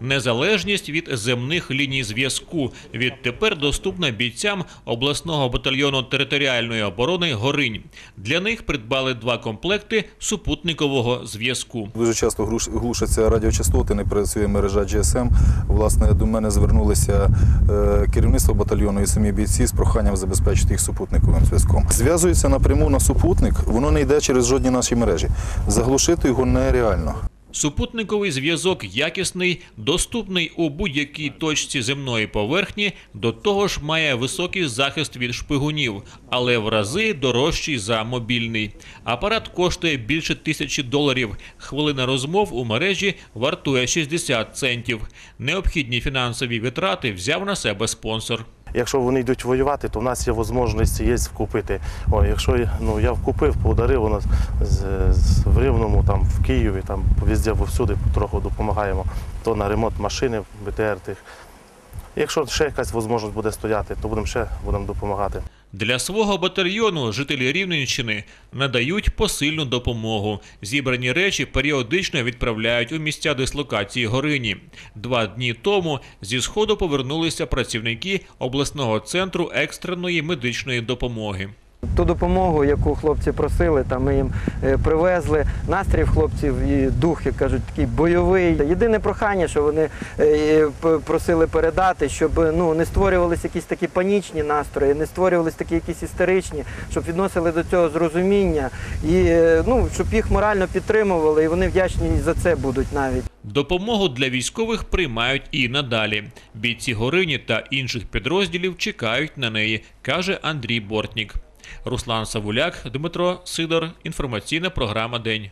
Незалежність від земних ліній зв'язку відтепер доступна бійцям обласного батальйону територіальної оборони Горинь. Для них придбали два комплекти супутникового зв'язку. Дуже часто глуш- глушаться радіочастоти, не працює мережа GSM. Власне, до мене звернулися е, керівництво батальйону і самі бійці з проханням забезпечити їх супутниковим зв'язком. Зв'язується напряму на супутник, воно не йде через жодні наші мережі. Заглушити його нереально. Супутниковий зв'язок якісний, доступний у будь-якій точці земної поверхні, до того ж має високий захист від шпигунів, але в рази дорожчий за мобільний. Апарат коштує більше тисячі доларів. Хвилина розмов у мережі вартує 60 центів. Необхідні фінансові витрати взяв на себе спонсор. Якщо вони йдуть воювати, то в нас є можливість є вкупити. О, якщо ну, я вкупив, подарив у нас з, з, в Рівному, там, в Києві, там везде всюди потроху допомагаємо, то на ремонт машини БТР тих. Якщо ще якась можливість буде стояти, то будемо ще будемо допомагати. Для свого батальйону жителі Рівненщини надають посильну допомогу. Зібрані речі періодично відправляють у місця дислокації Горині. Два дні тому зі сходу повернулися працівники обласного центру екстреної медичної допомоги. Ту допомогу, яку хлопці просили, там ми їм е, привезли. Настрій хлопців і дух, як кажуть, такий бойовий. Єдине прохання, що вони е, просили передати, щоб ну не створювалися якісь такі панічні настрої, не створювалися такі якісь істеричні, щоб відносили до цього з розуміння і е, ну щоб їх морально підтримували, і вони вдячні за це будуть навіть. Допомогу для військових приймають і надалі. Бійці Горині та інших підрозділів чекають на неї, каже Андрій Бортнік. Руслан Савуляк, Дмитро Сидор. Інформаційна програма День.